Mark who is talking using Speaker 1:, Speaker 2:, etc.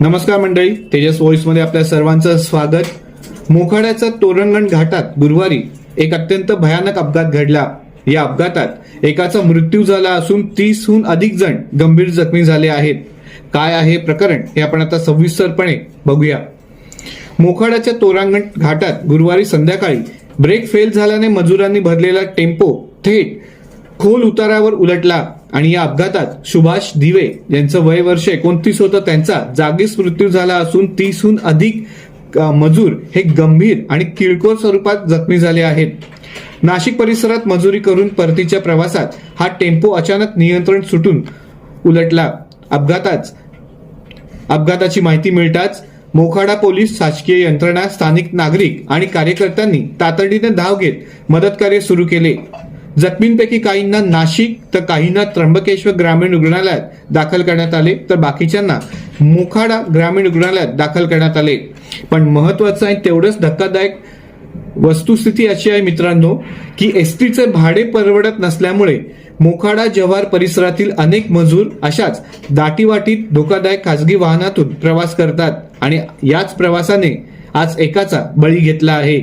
Speaker 1: नमस्कार मंडळी तेजस व्हॉइसमध्ये आपल्या सर्वांचं स्वागत. मोखाड्याचा तोरणगण घाटात गुरुवारी एक अत्यंत भयानक अपघात घडला. या अपघातात एकाचा मृत्यू झाला असून तीसहून अधिक जण गंभीर जखमी झाले आहेत. काय आहे प्रकरण हे आपण आता सविस्तरपणे बघूया. मोखाड्याच्या तोरांगण घाटात गुरुवारी संध्याकाळी ब्रेक फेल झाल्याने मजुरांनी भरलेला टेम्पो थेट खोल उतारावर उलटला आणि या अपघातात सुभाष दिवे यांचं वय वर्ष एकोणतीस होतं. त्यांचा जागीच मृत्यू झाला असून तीसहून अधिक मजूर हे गंभीर आणि किळकोळ स्वरूपात जखमी झाले आहेत. नाशिक परिसरात मजुरी करून परतीच्या प्रवासात हा टेम्पो अचानक नियंत्रण सुटून उलटला. अपघातात अपघाताची माहिती मिळताच मोखाडा पोलीस शासकीय यंत्रणा स्थानिक नागरिक आणि कार्यकर्त्यांनी तातडीने धाव घेत मदतकार्य सुरू केले. जखमींपैकी काहींना नाशिक तर काहींना त्र्यंबकेश्वर ग्रामीण रुग्णालयात दाखल करण्यात आले तर बाकीच्यांना मोखाडा ग्रामीण रुग्णालयात दाखल करण्यात आले. पण महत्वाचं आहे तेवढंच धक्कादायक वस्तुस्थिती अशी आहे मित्रांनो की एस टीचे भाडे परवडत नसल्यामुळे मोखाडा जव्हार परिसरातील अनेक मजूर अशाच दाटीवाटीत धोकादायक खासगी वाहनातून प्रवास करतात आणि याच प्रवासाने आज एकाचा बळी घेतला आहे.